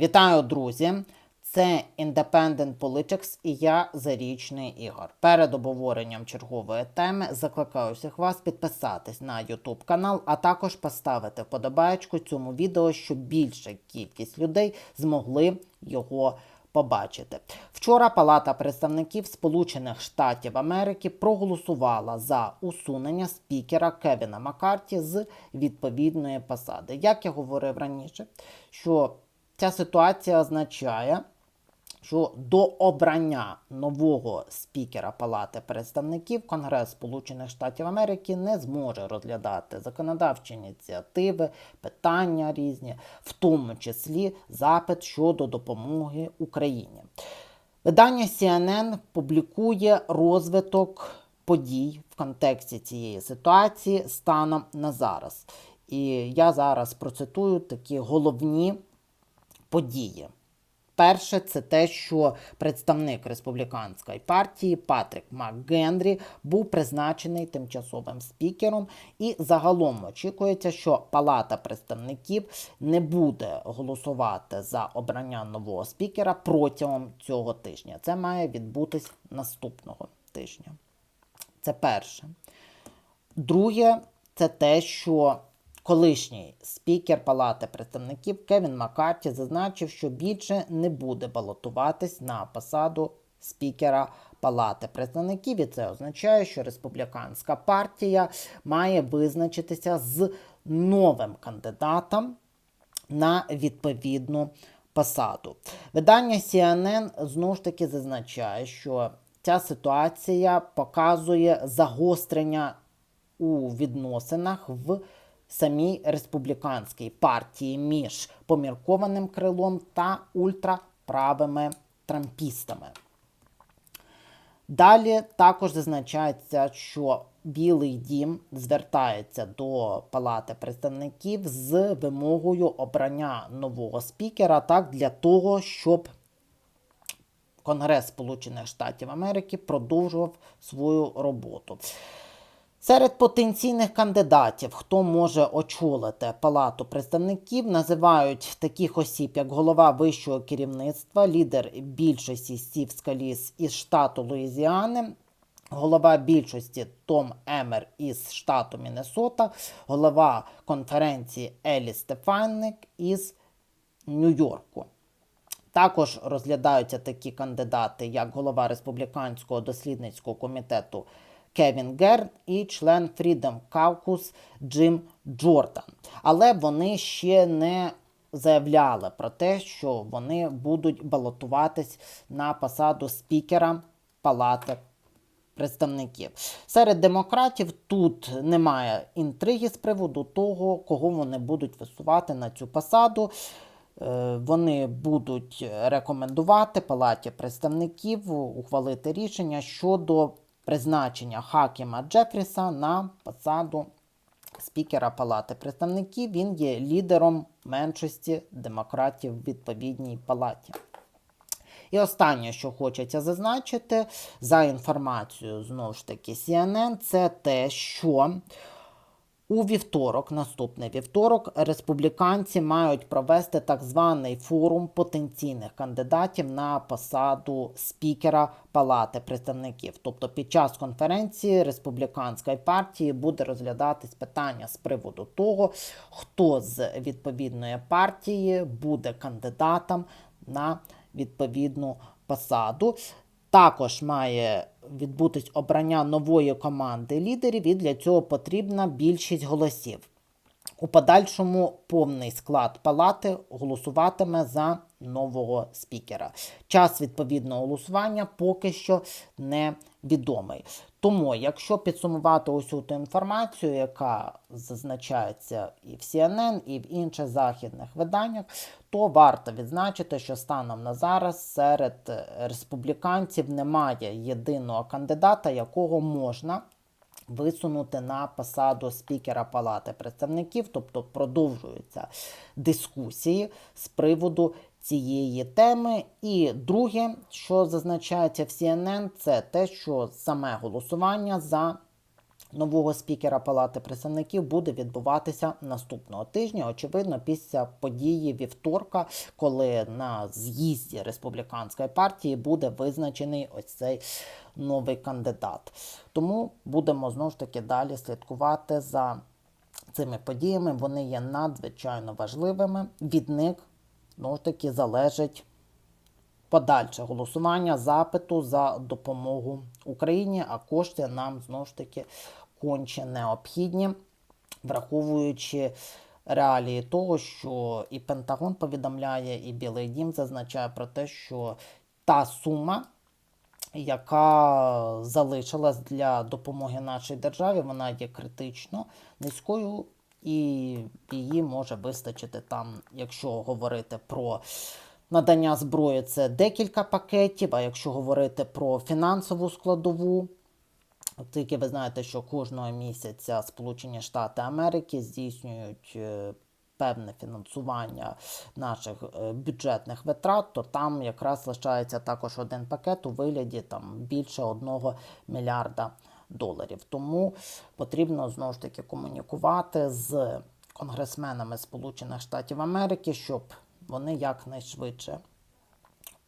Вітаю, друзі! Це Independent Politics і я Зарічний Ігор. Перед обговоренням чергової теми закликаю всіх вас підписатись на YouTube канал, а також поставити вподобаєчку цьому відео, щоб більша кількість людей змогли його побачити. Вчора Палата представників Сполучених Штатів Америки проголосувала за усунення спікера Кевіна Маккарті з відповідної посади. Як я говорив раніше, що ця ситуація означає, що до обрання нового спікера Палати представників Конгрес Сполучених Штатів Америки не зможе розглядати законодавчі ініціативи, питання різні, в тому числі запит щодо допомоги Україні. Видання CNN публікує розвиток подій в контексті цієї ситуації станом на зараз. І я зараз процитую такі головні події. Перше, це те, що представник республіканської партії Патрік МакГенрі був призначений тимчасовим спікером, і загалом очікується, що Палата представників не буде голосувати за обрання нового спікера протягом цього тижня. Це має відбутись наступного тижня. Це перше. Друге, це те, що колишній спікер Палати представників Кевін Маккарті зазначив, що більше не буде балотуватись на посаду спікера Палати представників, і це означає, що республіканська партія має визначитися з новим кандидатом на відповідну посаду. Видання CNN знову ж таки зазначає, що ця ситуація показує загострення у відносинах в самій республіканській партії між поміркованим крилом та ультраправими трампістами. Далі також зазначається, що Білий дім звертається до Палати представників з вимогою обрання нового спікера так для того, щоб Конгрес Сполучених Штатів Америки продовжував свою роботу. Серед потенційних кандидатів, хто може очолити Палату представників, називають таких осіб, як голова вищого керівництва, лідер більшості Стів Скаліс із штату Луїзіани, голова більшості Том Емер із штату Міннесота, голова конференції Елі Стефанник із Нью-Йорку. Також розглядаються такі кандидати, як голова республіканського дослідницького комітету. Кевін Герн і член Freedom Caucus Джим Джордан. Але вони ще не заявляли про те, що вони будуть балотуватись на посаду спікера Палати представників. Серед демократів тут немає інтриги з приводу того, кого вони будуть висувати на цю посаду. Е, Вони будуть рекомендувати Палаті представників ухвалити рішення щодо призначення Хакіма Джефріса на посаду спікера Палати представників. Він є лідером меншості демократів в відповідній палаті. І останнє, що хочеться зазначити, за інформацією знову ж таки CNN, це те, що у вівторок, наступний вівторок, республіканці мають провести так званий форум потенційних кандидатів на посаду спікера Палати представників. Тобто, під час конференції республіканської партії буде розглядатись питання з приводу того, хто з відповідної партії буде кандидатом на відповідну посаду. Також має відбутись обрання нової команди лідерів, і для цього потрібна більшість голосів. У подальшому повний склад палати голосуватиме за нового спікера. Час відповідного голосування поки що не відомий. Тому, якщо підсумувати усю ту інформацію, яка зазначається і в CNN, і в інших західних виданнях, то варто відзначити, що станом на зараз серед республіканців немає єдиного кандидата, якого можна висунути на посаду спікера Палати представників, тобто продовжуються дискусії з приводу цієї теми. І друге, що зазначається в CNN, це те, що саме голосування за нового спікера Палати представників буде відбуватися наступного тижня. Очевидно, після події вівторка, коли на з'їзді республіканської партії буде визначений ось цей новий кандидат. Тому будемо знову ж таки далі слідкувати за цими подіями. Вони є надзвичайно важливими. Від них знову ж таки залежить подальше. Голосування запиту за допомогу Україні, а кошти нам знову ж таки конче необхідні, враховуючи реалії того, що і Пентагон повідомляє, і Білий Дім зазначає про те, що та сума, яка залишилась для допомоги нашій державі, вона є критично низькою, і її може вистачити там, якщо говорити про надання зброї, це декілька пакетів. А якщо говорити про фінансову складову, тільки ви знаєте, що кожного місяця Сполучені Штати Америки здійснюють е, певне фінансування наших е, бюджетних витрат, то там якраз лишається також один пакет у вигляді там більше одного мільярда доларів. Тому потрібно знову ж таки комунікувати з конгресменами Сполучених Штатів Америки, щоб вони якнайшвидше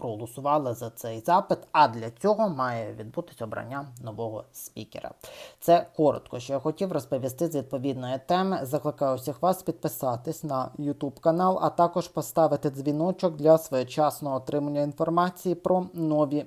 проголосували за цей запит, а для цього має відбутися обрання нового спікера. Це коротко, що я хотів розповісти з відповідної теми. Закликаю всіх вас підписатись на YouTube канал, а також поставити дзвіночок для своєчасного отримання інформації про нові